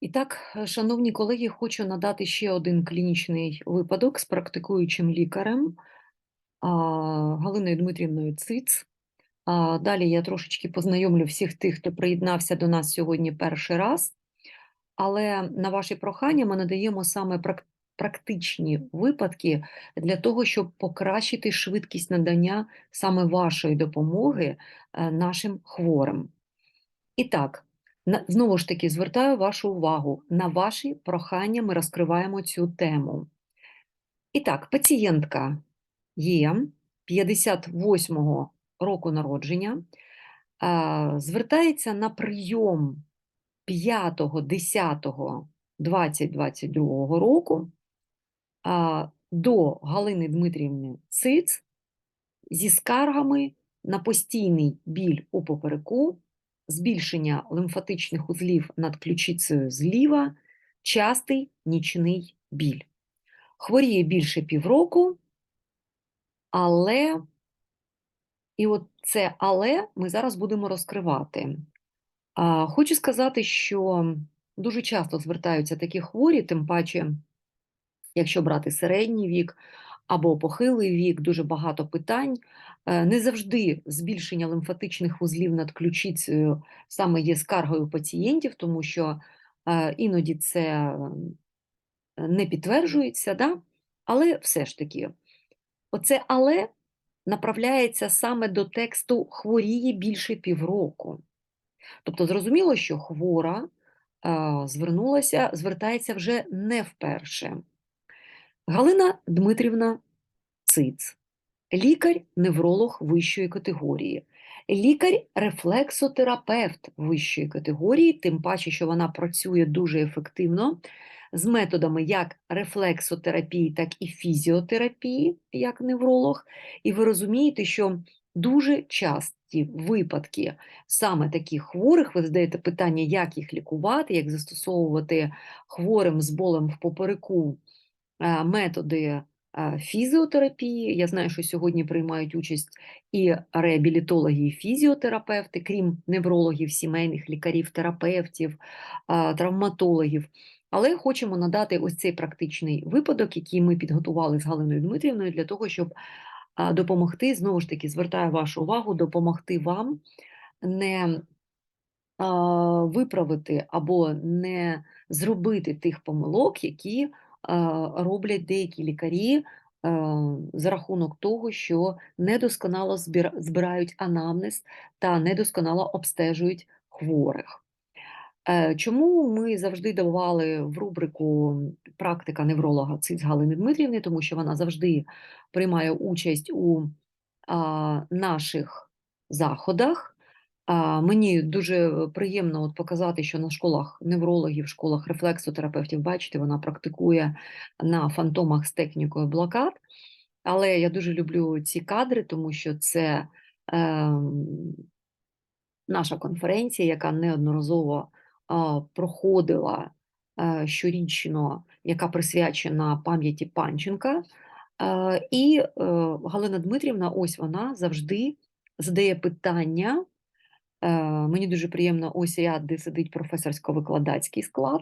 І так, е, шановні колеги, хочу надати ще один клінічний випадок з практикуючим лікарем Галиною Дмитрівною Циц. Далі я трошечки познайомлю всіх тих, хто приєднався до нас сьогодні перший раз. Але на ваше прохання ми надаємо саме практичні випадки для того, щоб покращити швидкість надання саме вашої допомоги е, нашим хворим. І так, знову ж таки, звертаю вашу увагу. На ваші прохання ми розкриваємо цю тему. І так, пацієнтка є 58-го року народження, звертається на прийом 5.10.2022 року до Галини Дмитрівни Циц зі скаргами на постійний біль у попереку, збільшення лимфатичних узлів над ключицею зліва, частий нічний біль. Хворіє більше півроку, але, і от це але ми зараз будемо розкривати. А, Хочу сказати, що дуже часто звертаються такі хворі, тим паче, якщо брати середній вік або похилий вік, дуже багато питань. Е, Не завжди збільшення лимфатичних вузлів над ключицею саме є скаргою пацієнтів, тому що е, іноді це не підтверджується, да? але все ж таки, оце але направляється саме до тексту хворіє більше півроку. Тобто зрозуміло, що хвора е, звернулася, звертається вже не вперше. Галина Дмитрівна Циц, лікар-невролог вищої категорії, лікар-рефлексотерапевт вищої категорії, тим паче, що вона працює дуже ефективно з методами як рефлексотерапії, так і фізіотерапії, як невролог. І ви розумієте, що дуже часті випадки саме таких хворих, ви задаєте питання, як їх лікувати, як застосовувати хворим з болем в попереку методи фізіотерапії. Я знаю, що сьогодні приймають участь і реабілітологи, і фізіотерапевти, крім неврологів, сімейних лікарів, терапевтів, травматологів. Але хочемо надати ось цей практичний випадок, який ми підготували з Галиною Дмитрівною, для того, щоб допомогти, знову ж таки, звертаю вашу увагу, допомогти вам не виправити або не зробити тих помилок, які роблять деякі лікарі за рахунок того, що недосконало збирають анамнез та недосконало обстежують хворих. Е, Чому ми завжди давали в рубрику практика невролога циц Галини Дмитрівни, тому що вона завжди приймає участь у наших заходах. Мені дуже приємно от показати, що на школах неврологів, школах рефлексотерапевтів, бачите, вона практикує на фантомах з технікою блокад. Але я дуже люблю ці кадри, тому що це ем, наша конференція, яка неодноразово а, проходила а, щорічно, яка присвячена пам'яті Панченка. А, І е, Галина Дмитрівна, ось вона завжди задає питання. Е, Мені дуже приємно, ось ряд, де сидить професорсько-викладацький склад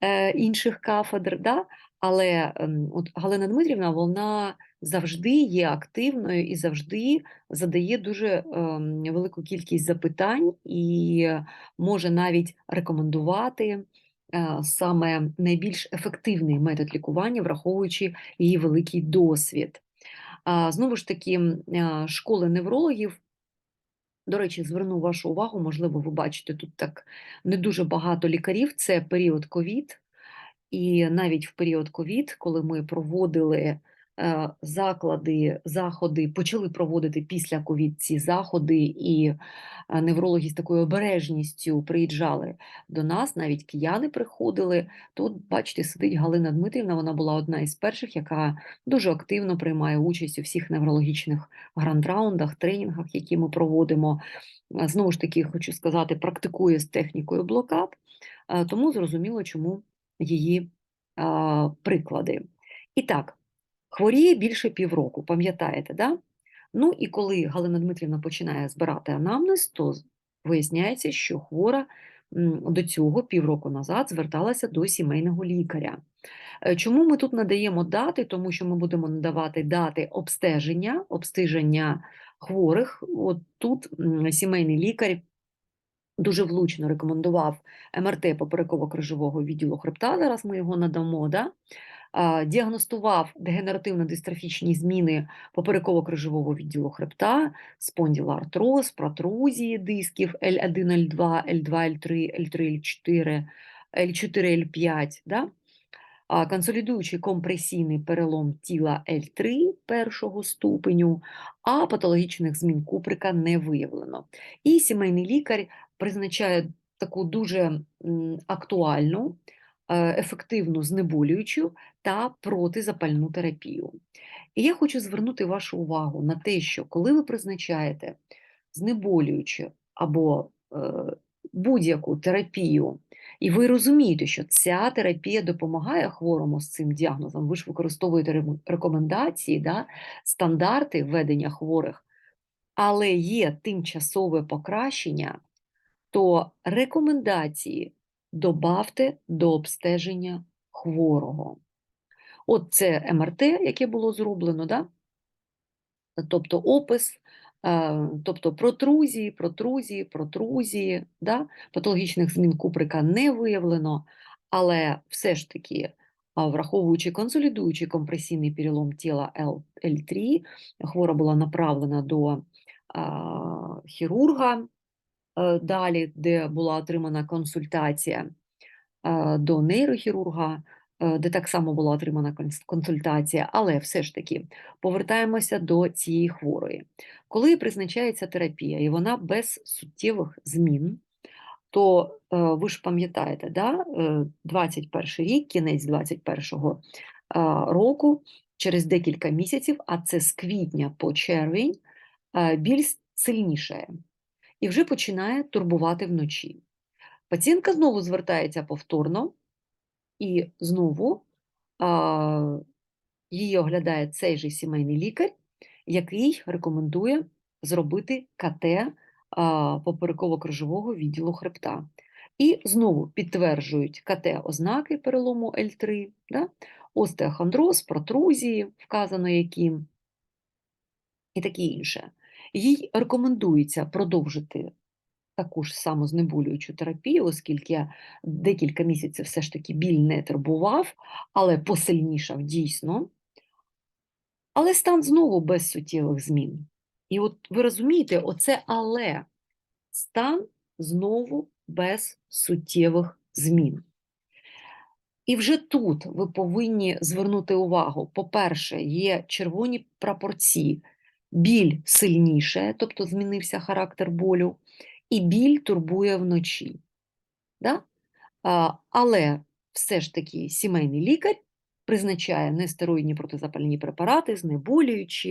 е, інших кафедр. Да? Але ем, от Галина Дмитрівна, вона завжди є активною і завжди задає дуже ем, велику кількість запитань і може навіть рекомендувати е, саме найбільш ефективний метод лікування, враховуючи її великий досвід. Знову ж таки, школи неврологів. До речі, зверну вашу увагу, можливо, ви бачите тут так не дуже багато лікарів. Це період ковід, і навіть в період ковід, коли ми проводили заклади, заходи, почали проводити після ковід ці заходи, і е, неврологи з такою обережністю приїжджали до нас, навіть кияни приходили. Тут, бачите, сидить Галина Дмитрівна, вона була одна із перших, яка дуже активно приймає участь у всіх неврологічних грандраундах, тренінгах, які ми проводимо. Е, Знову ж таки, хочу сказати, практикує з технікою блокад, е, тому зрозуміло, чому її приклади. І так, хворіє більше півроку, пам'ятаєте, да? Ну і коли Галина Дмитрівна починає збирати анамнез, то виясняється, що хвора до цього півроку назад зверталася до сімейного лікаря. Е, Чому ми тут надаємо дати? Тому що ми будемо надавати дати обстеження, обстеження хворих. От тут сімейний лікар дуже влучно рекомендував МРТ попереково-крижового відділу хребта. Зараз ми його надамо. Да? А, Діагностував дегенеративно-дистрофічні зміни попереково-крижового відділу хребта, спонділоартроз, протрузії дисків L1, L2, L2, L3, L3, L4, L4, L5. Да? консолідуючий компресійний перелом тіла L3 першого ступеню, а патологічних змін Куприка не виявлено. І сімейний лікар призначає таку дуже актуальну, е, ефективну знеболюючу та протизапальну терапію. І я хочу звернути вашу увагу на те, що коли ви призначаєте знеболюючу або е, будь-яку терапію, і ви розумієте, що ця терапія допомагає хворому з цим діагнозом, ви ж використовуєте рекомендації, да, стандарти ведення хворих, але є тимчасове покращення, то рекомендації добавте до обстеження хворого. От це МРТ, яке було зроблено, да? тобто опис, е, тобто протрузії, протрузії, протрузії, да? патологічних змін Куприка не виявлено, але все ж таки, враховуючи консолідуючий компресійний перелом тіла L- L3, хвора була направлена до хірурга е, далі, де була отримана консультація е, до нейрохірурга, е, де так само була отримана консультація, але все ж таки повертаємося до цієї хворої. Коли призначається терапія і вона без суттєвих змін, то е, ви ж пам'ятаєте, да, е, 21 рік, кінець 21-го року, через декілька місяців, а це з квітня по червень, е, біль сильнішає і вже починає турбувати вночі. Пацієнтка знову звертається повторно, і знову а, її оглядає цей же сімейний лікар, який рекомендує зробити КТ попереково-крижового відділу хребта. І знову підтверджують КТ ознаки перелому L3, да? остеохондроз, протрузії, вказано яким, і таке інше. Їй рекомендується продовжити таку ж саму знеболюючу терапію, оскільки декілька місяців все ж таки біль не турбував, але посильнішав дійсно. Але стан знову без суттєвих змін. І от ви розумієте, оце але стан знову без суттєвих змін. І вже тут ви повинні звернути увагу: по-перше, є червоні прапорці, біль сильніше, тобто змінився характер болю, і біль турбує вночі. Да? Але все ж таки сімейний лікар призначає нестероїдні протизапальні препарати, знеболюючі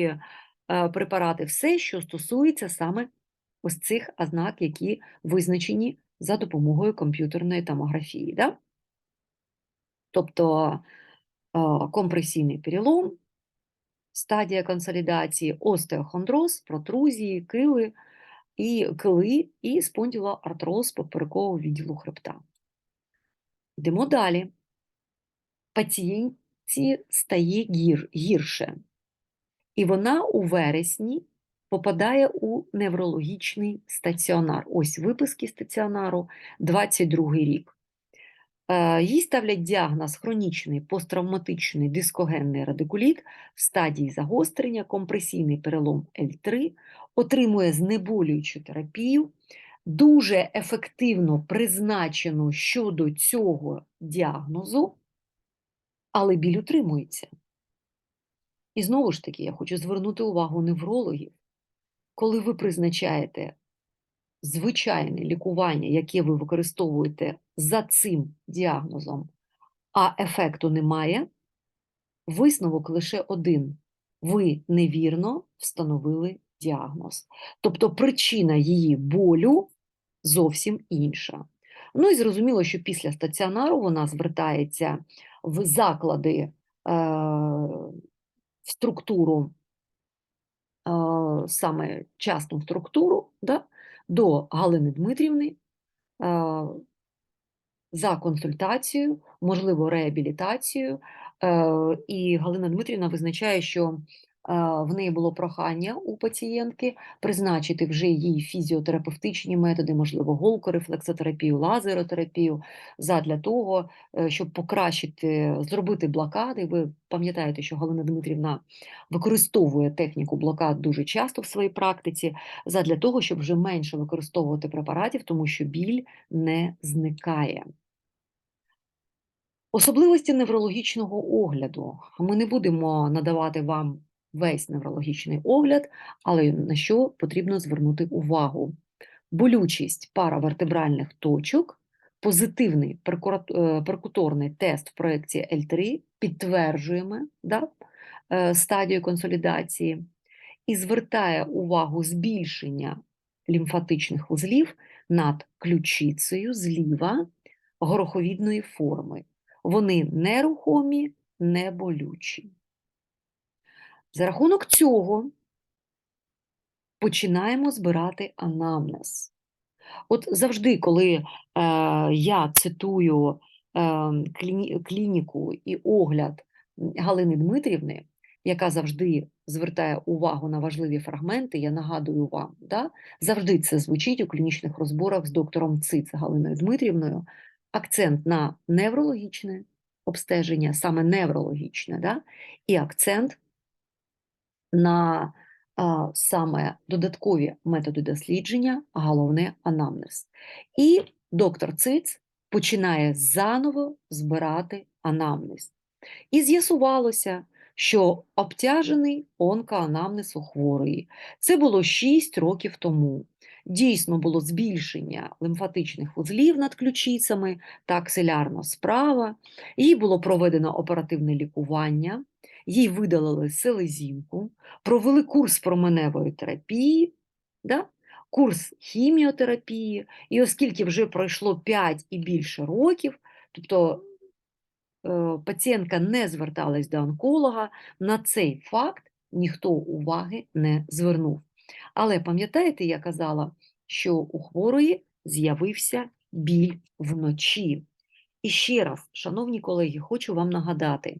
е, препарати, все, що стосується саме ось цих ознак, які визначені за допомогою комп'ютерної томографії. Да? Тобто е, компресійний перелом, стадія консолідації, остеохондроз, протрузії, кили і кили і спондилоартроз поперекового відділу хребта. Йдемо далі. Пацієнтці стає гір, гірше, і вона у вересні попадає у неврологічний стаціонар. Ось виписки стаціонару 22 рік. Е, Їй ставлять діагноз хронічний посттравматичний дискогенний радикуліт в стадії загострення, компресійний перелом L3, отримує знеболюючу терапію, дуже ефективно призначено щодо цього діагнозу, але біль утримується. І знову ж таки, я хочу звернути увагу неврологів, коли ви призначаєте звичайне лікування, яке ви використовуєте за цим діагнозом, а ефекту немає, висновок лише один: ви невірно встановили діагноз. Тобто причина її болю зовсім інша. Ну і зрозуміло, що після стаціонару вона звертається в заклади е, в структуру, е, саме частну структуру, да, до Галини Дмитрівни, е, за консультацією, можливо, реабілітацією. Е, І Галина Дмитрівна визначає, що в неї було прохання у пацієнтки призначити вже їй фізіотерапевтичні методи, можливо, голкорефлексотерапію, лазеротерапію, задля того, е, щоб покращити, зробити блокади. Ви пам'ятаєте, що Галина Дмитрівна використовує техніку блокад дуже часто в своїй практиці, задля того, щоб вже менше використовувати препаратів, тому що біль не зникає. Особливості неврологічного огляду. Ми не будемо надавати вам весь неврологічний огляд, але на що потрібно звернути увагу: болючість паравертебральних точок, позитивний е, перкуторний тест в проєкції L3, підтверджуємо да, е, стадію консолідації, і звертає увагу збільшення лімфатичних вузлів над ключицею зліва гороховідної форми. Вони нерухомі, не болючі. За рахунок цього починаємо збирати анамнез. От завжди, коли е, я цитую е, кліні, клініку і огляд Галини Дмитрівни, яка завжди звертає увагу на важливі фрагменти, я нагадую вам, да? завжди це звучить у клінічних розборах з доктором Циц Галиною Дмитрівною, акцент на неврологічне обстеження, саме неврологічне, да? і акцент на а, саме додаткові методи дослідження, головне анамнез. І доктор Циц починає заново збирати анамнез. І з'ясувалося, що обтяжений онкоанамнез у хворої. Це було 6 років тому. Дійсно було збільшення лимфатичних вузлів над ключицями та акселярно справа. Їй було проведено оперативне лікування, їй видалили селезінку, провели курс променевої терапії, да? курс хіміотерапії, і оскільки вже пройшло 5 і більше років, тобто е, пацієнтка не зверталась до онколога, на цей факт ніхто уваги не звернув. Але пам'ятаєте, я казала, що у хворої з'явився біль вночі. І ще раз, шановні колеги, хочу вам нагадати: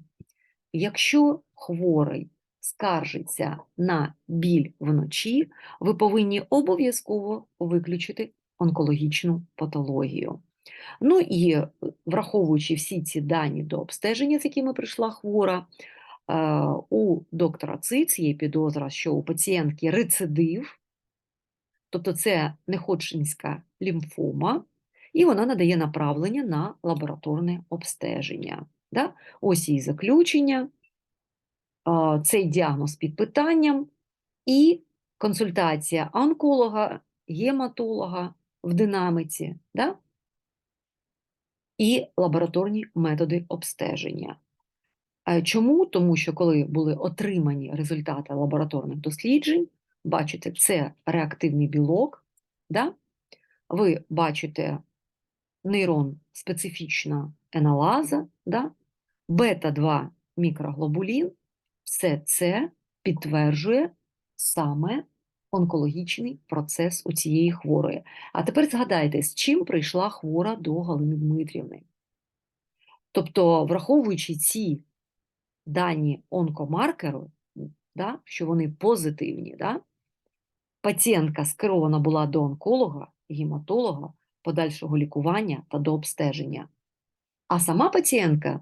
якщо хворий скаржиться на біль вночі, ви повинні обов'язково виключити онкологічну патологію. Ну і е, враховуючи всі ці дані до обстеження, з якими прийшла хвора, е, у доктора Циц є підозра, що у пацієнтки рецидив, тобто це неходжинська лімфома, і вона надає направлення на лабораторне обстеження. Да? Ось її заключення, цей діагноз під питанням і консультація онколога, гематолога в динаміці, да? і лабораторні методи обстеження. Чому? Тому що коли були отримані результати лабораторних досліджень, бачите, це реактивний білок, да? ви бачите нейрон специфічна еналаза, да? Бета-2 мікроглобулін, все це підтверджує саме онкологічний процес у цієї хворої. А тепер згадайте, з чим прийшла хвора до Галини Дмитрівни. Тобто, враховуючи ці дані онкомаркеру, да, що вони позитивні, да, пацієнтка скерована була до онколога, гематолога, подальшого лікування та до обстеження. А сама пацієнтка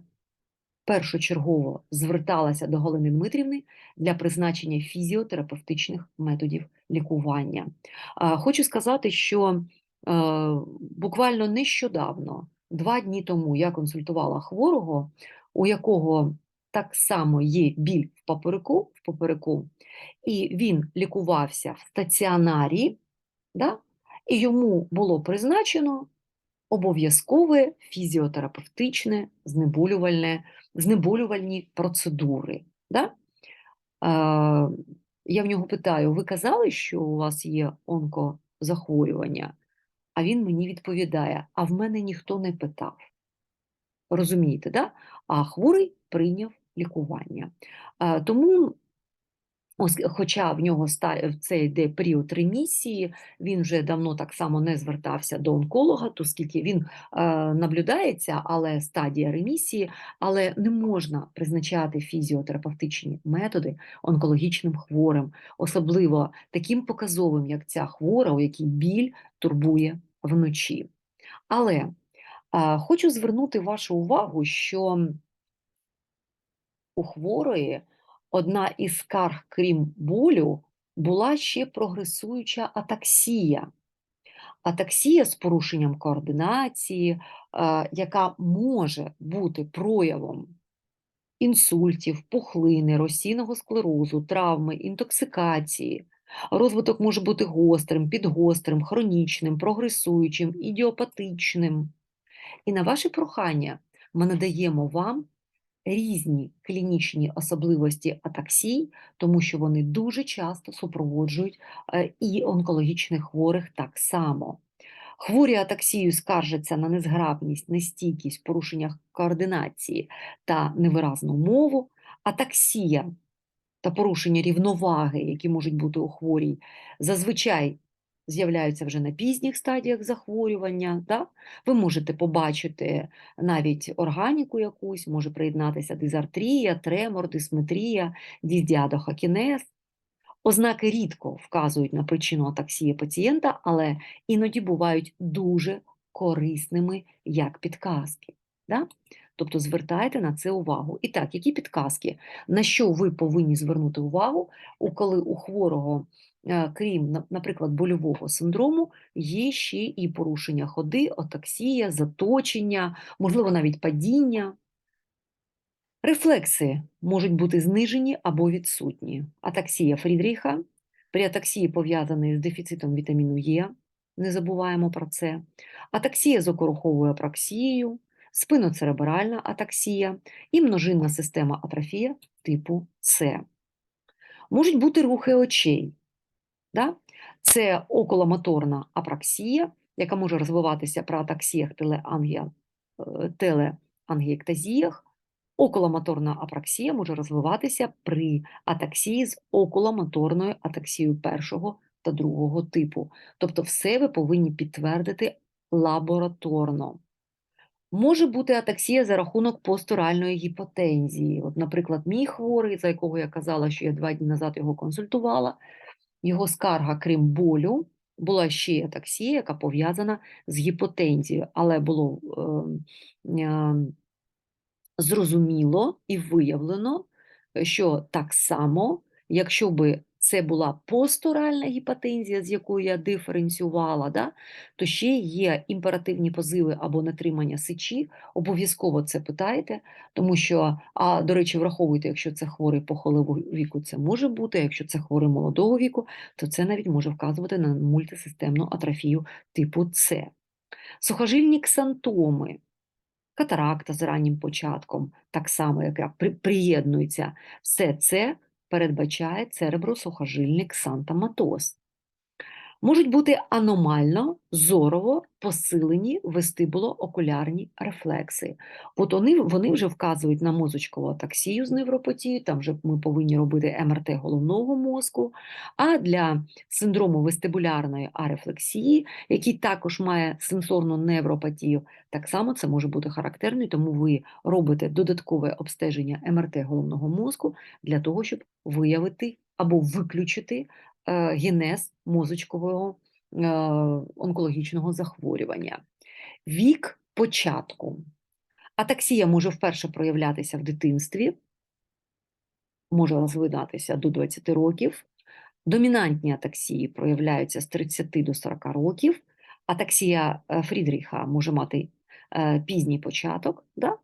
першочергово зверталася до Галини Дмитрівни для призначення фізіотерапевтичних методів лікування. Хочу сказати, що е, буквально нещодавно, два дні тому, я консультувала хворого, у якого так само є біль в попереку, в попереку і він лікувався в стаціонарі, да? і йому було призначено обов'язкове фізіотерапевтичне знеболювальне, знеболювальні процедури. Да? Е, я в нього питаю: ви казали, що у вас є онкозахворювання? А він мені відповідає: а в мене ніхто не питав. Розумієте, да? а хворий прийняв лікування. Тому Ось, хоча в нього ста це йде період ремісії, він вже давно так само не звертався до онколога, оскільки він, е, наблюдається, але стадія ремісії, але не можна призначати фізіотерапевтичні методи онкологічним хворим, особливо таким показовим, як ця хвора, у якій біль турбує вночі. Але, а, хочу звернути вашу увагу, що у хворої одна із скарг, крім болю, була ще прогресуюча атаксія. Атаксія з порушенням координації, е, яка може бути проявом інсультів, пухлини, розсійного склерозу, травми, інтоксикації. Розвиток може бути гострим, підгострим, хронічним, прогресуючим, ідіопатичним. І на ваше прохання ми надаємо вам різні клінічні особливості атаксій, тому що вони дуже часто супроводжують е, і онкологічних хворих так само. Хворі атаксією скаржаться на незграбність, нестійкість, порушення координації та невиразну мову. Атаксія та порушення рівноваги, які можуть бути у хворій, зазвичай з'являються вже на пізніх стадіях захворювання. Да? Ви можете побачити навіть органіку якусь, може приєднатися дизартрія, тремор, дисметрія, діздіадохакінез. Ознаки рідко вказують на причину атаксії пацієнта, але іноді бувають дуже корисними як підказки. Да? Тобто звертайте на це увагу. І так, які підказки, на що ви повинні звернути увагу, коли у хворого, е, крім, наприклад, больового синдрому, є ще і порушення ходи, атаксія, заточення, можливо, навіть падіння. Рефлекси можуть бути знижені або відсутні. Атаксія Фрідріха, при атаксії пов'язаний з дефіцитом вітаміну Е, не забуваємо про це, атаксія з окоруховою апраксією, спиноцеребральна атаксія і множинна система атрофія типу С. Можуть бути рухи очей. Да? Це околомоторна апраксія, яка може розвиватися при атаксіях телеангіектазіях, Околомоторна апраксія може розвиватися при атаксії з околомоторною атаксією першого та другого типу. Тобто, все ви повинні підтвердити лабораторно. Може бути атаксія за рахунок постуральної гіпотензії. От, Наприклад, мій хворий, за якого я казала, що я два дні назад його консультувала, його скарга, крім болю, була ще атаксія, яка пов'язана з гіпотензією, але було. Е, е, зрозуміло і виявлено, що так само, якщо би це була постуральна гіпотензія, з якою я диференціювала, да, то ще є імперативні позиви або натримання сечі, обов'язково це питайте, тому що, а до речі, враховуйте, якщо це хворий похилого віку, це може бути, а якщо це хворий молодого віку, то це навіть може вказувати на мультисистемну атрофію типу С. Сухожильні ксантоми катаракта з раннім початком, так само, яка приєднується, все це передбачає церебросухожильник ксантоматоз можуть бути аномально зорово посилені вестибуло-окулярні рефлекси. От вони вони вже вказують на мозочкову атаксію з невропатією, там вже ми повинні робити МРТ головного мозку. А для синдрому вестибулярної арефлексії, який також має сенсорну невропатію, так само це може бути характерно, тому ви робите додаткове обстеження МРТ головного мозку для того, щоб виявити або виключити генез мозочкового е, онкологічного захворювання. Вік початку. Атаксія може вперше проявлятися в дитинстві, може розвидатися до 20 років. Домінантні атаксії проявляються з 30 до 40 років. Атаксія е, Фрідріха може мати пізній початок, да?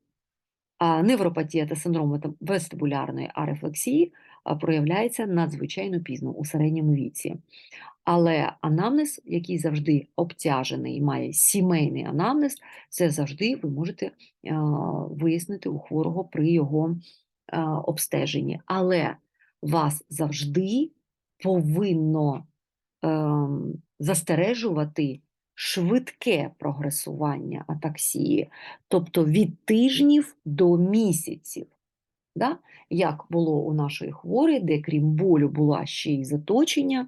а невропатія та синдром вестибулярної арефлексії проявляється надзвичайно пізно у середньому віці. Але анамнез, який завжди обтяжений і має сімейний анамнез, це завжди ви можете вияснити у хворого при його обстеженні. Але вас завжди повинно ем, застережувати швидке прогресування атаксії, тобто від тижнів до місяців. Да? Як було у нашої хворої, де крім болю була ще й заточення,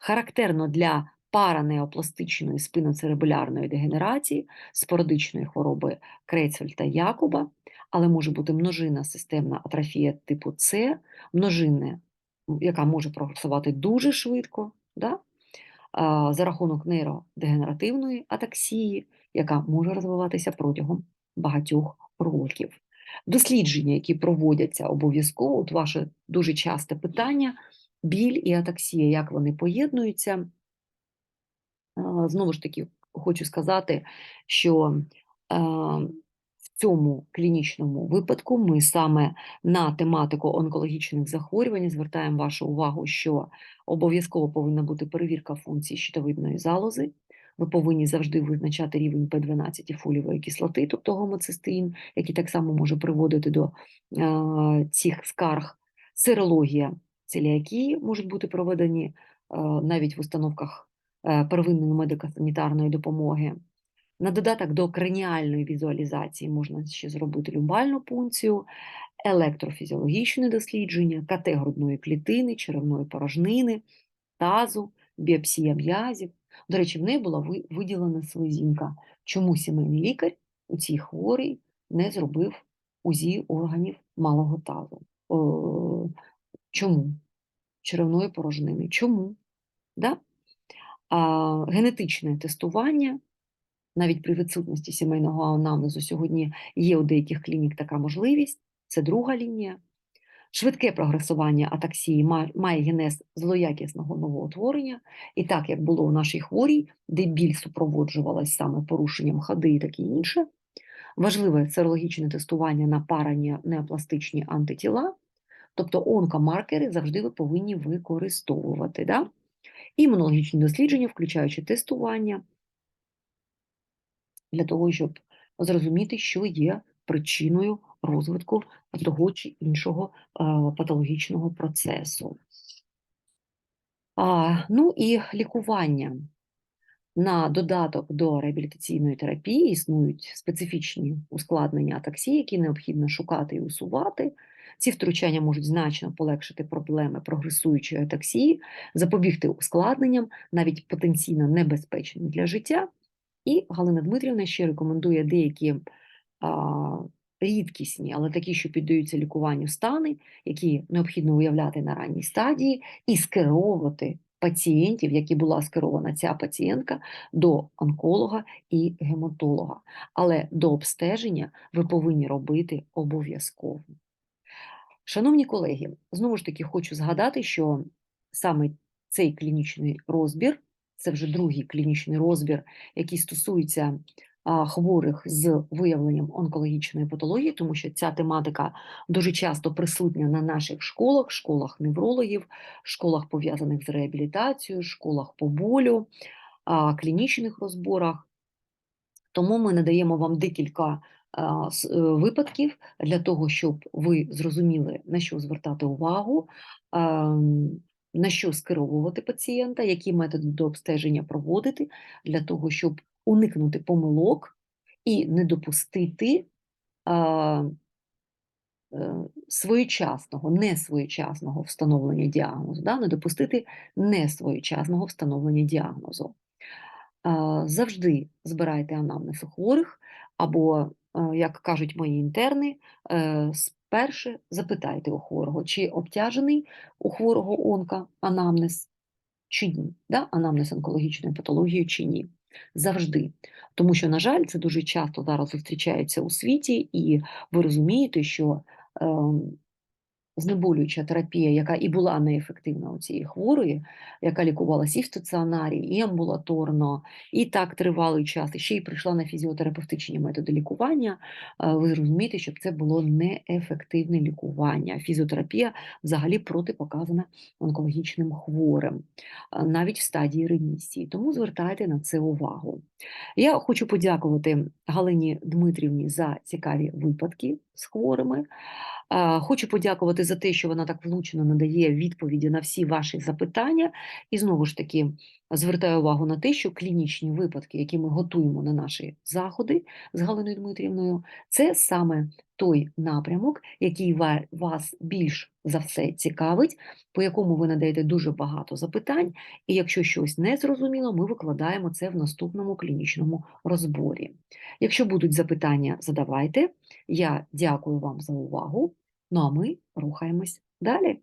характерно для паранеопластичної спиноцеребулярної дегенерації, спорадичної хвороби Крейцфельта Якуба, але може бути множинна системна атрофія типу С, множинна, яка може прогресувати дуже швидко, да? за рахунок нейродегенеративної атаксії, яка може розвиватися протягом багатьох років. Дослідження, які проводяться обов'язково, от ваше дуже часте питання: біль і атаксія, як вони поєднуються. Знову ж таки, хочу сказати, що в цьому клінічному випадку ми саме на тематику онкологічних захворювань звертаємо вашу увагу, що обов'язково повинна бути перевірка функції щитовидної залози. Ви повинні завжди визначати рівень П12 і фолієвої кислоти, тобто гомоцистеїн, який так само може приводити до е, цих скарг. Сирологія целіакії можуть бути проведені е, навіть в установках е, первинної медико-санітарної допомоги. На додаток до краніальної візуалізації можна ще зробити люмбальну пункцію, електрофізіологічне дослідження, КТ грудної клітини, черевної порожнини, тазу, біопсія м'язів. До речі, в неї була виділена слизінка. Чому сімейний лікар у цій хворій не зробив УЗІ органів малого тазу? О, чому? Черевної порожнини. Чому? Да? А, генетичне тестування навіть при відсутності сімейного анамнезу сьогодні є у деяких клінік така можливість. Це друга лінія. Швидке прогресування атаксії має генез злоякісного новоутворення, і так як було у нашій хворій, де біль супроводжувалась саме порушенням ходи і таке інше. Важливе серологічне тестування на паранеопластичні антитіла, тобто онкомаркери завжди ви повинні використовувати. Да? Імунологічні дослідження, включаючи тестування, для того, щоб зрозуміти, що є причиною розвитку того чи іншого е, патологічного процесу. А, ну і лікування. На додаток до реабілітаційної терапії існують специфічні ускладнення атаксії, які необхідно шукати і усувати. Ці втручання можуть значно полегшити проблеми прогресуючої атаксії, запобігти ускладненням, навіть потенційно небезпечним для життя. І Галина Дмитрівна ще рекомендує деякі а, рідкісні, але такі, що піддаються лікуванню стани, які необхідно уявляти на ранній стадії, і скеровувати пацієнтів, які була скерована ця пацієнтка, до онколога і гематолога. Але до обстеження ви повинні робити обов'язково. Шановні колеги, знову ж таки хочу згадати, що саме цей клінічний розбір, це вже другий клінічний розбір, який стосується хворих з виявленням онкологічної патології, тому що ця тематика дуже часто присутня на наших школах, школах неврологів, школах пов'язаних з реабілітацією, школах по болю, клінічних розборах. Тому ми надаємо вам декілька е, випадків для того, щоб ви зрозуміли, на що звертати увагу, ем, на що скеровувати пацієнта, які методи до обстеження проводити, для того, щоб уникнути помилок і не допустити а, е, своєчасного, несвоєчасного встановлення діагнозу, да? не допустити несвоєчасного встановлення діагнозу. А, Завжди збирайте анамнез у хворих, або, е, як кажуть мої інтерни, е, сперше запитайте у хворого, чи обтяжений у хворого онка анамнез, чи ні, да? анамнез онкологічної патології чи ні. Завжди. Тому що, на жаль, це дуже часто зараз зустрічається у світі, і ви розумієте, що ем, знеболююча терапія, яка і була неефективна у цієї хворої, яка лікувалася і в стаціонарі, і амбулаторно, і так тривалий час, і ще й прийшла на фізіотерапевтичні методи лікування, ви зрозумієте, щоб це було неефективне лікування. Фізіотерапія взагалі протипоказана онкологічним хворим, навіть в стадії ремісії. Тому звертайте на це увагу. Я хочу подякувати Галині Дмитрівні за цікаві випадки з хворими. Хочу подякувати за те, що вона так влучно надає відповіді на всі ваші запитання. І знову ж таки, звертаю увагу на те, що клінічні випадки, які ми готуємо на наші заходи з Галиною Дмитрівною, це саме той напрямок, який вас більш за все цікавить, по якому ви надаєте дуже багато запитань, і якщо щось не зрозуміло, ми викладаємо це в наступному клінічному розборі. Якщо будуть запитання, задавайте. Я дякую вам за увагу. Ну а ми рухаємось далі.